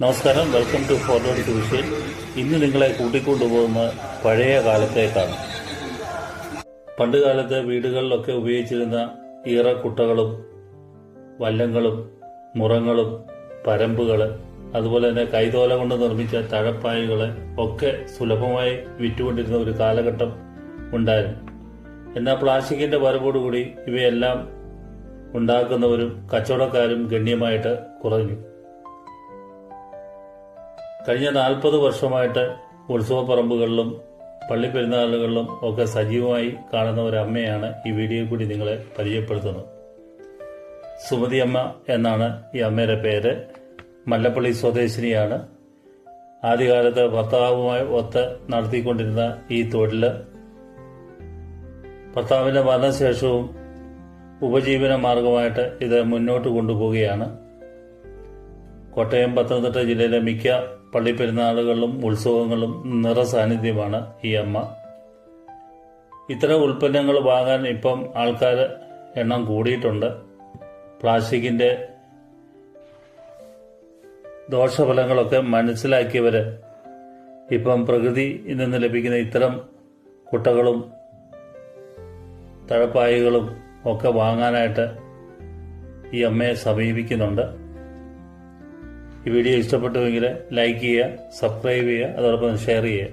നമസ്കാരം. Welcome to forward tuition ഇന്ന് നിങ്ങളെ കൂട്ടിക്കൊണ്ടുപോകുന്ന പഴയ കാലത്തേക്കാണ്. പണ്ട് കാലത്ത് വീടുകളിലൊക്കെ ഉപയോഗിച്ചിരുന്ന ഈറക്കുട്ടകളും വല്ലങ്ങളും മുറങ്ങളും പരമ്പുകൾ അതുപോലെ തന്നെ കൈതോല കൊണ്ട് നിർമ്മിച്ച തഴപ്പായകൾ ഒക്കെ സുലഭമായി വിറ്റുകൊണ്ടിരുന്ന ഒരു കാലഘട്ടം ഉണ്ടായിരുന്നു. എന്നാൽ പ്ലാസ്റ്റിക്കിന്റെ വരവോടുകൂടി ഇവയെല്ലാം ഉണ്ടാക്കുന്നവരും കച്ചവടക്കാരും ഗണ്യമായിട്ട് കുറഞ്ഞു. കഴിഞ്ഞ നാൽപ്പത് വർഷമായിട്ട് ഉത്സവപ്പറമ്പുകളിലും പള്ളിപ്പെരുന്നാളുകളിലും ഒക്കെ സജീവമായി കാണുന്ന ഒരു അമ്മയാണ് ഈ വീഡിയോ കൂടി നിങ്ങളെ പരിചയപ്പെടുത്തുന്നത്. സുമതി അമ്മ എന്നാണ് ഈ അമ്മയുടെ പേര്. മല്ലപ്പള്ളി സ്വദേശിനിയാണ്. ആദ്യകാലത്ത് ഭർത്താവുമായി ഒത്ത് നടത്തിക്കൊണ്ടിരുന്ന ഈ തൊഴിൽ ഭർത്താവിന്റെ മരണശേഷവും ഉപജീവന മാർഗമായിട്ട് ഇത് മുന്നോട്ട് കൊണ്ടുപോവുകയാണ്. കോട്ടയം പത്തനംതിട്ട ജില്ലയിലെ മിക്ക പള്ളിപ്പെരുന്നാളുകളിലും ഉത്സവങ്ങളിലും നിറസാന്നിധ്യമാണ് ഈ അമ്മ. ഇത്തരം ഉൽപ്പന്നങ്ങൾ വാങ്ങാൻ ഇപ്പം ആൾക്കാർ എണ്ണം കൂടിയിട്ടുണ്ട്. പ്ലാസ്റ്റിക്കിന്റെ ദോഷഫലങ്ങളൊക്കെ മനസ്സിലാക്കിയവർ ഇപ്പം പ്രകൃതി നിന്ന് ലഭിക്കുന്ന ഇത്തരം കുട്ടകളും തഴപ്പായകളും ഒക്കെ വാങ്ങാനായിട്ട് ഈ അമ്മയെ സമീപിക്കുന്നുണ്ട്. ഈ വീഡിയോ ഇഷ്ടപ്പെട്ടുവെങ്കിൽ ലൈക്ക് ചെയ്യുക സബ്സ്ക്രൈബ് ചെയ്യുക അതോടൊപ്പം ഷെയർ ചെയ്യുക.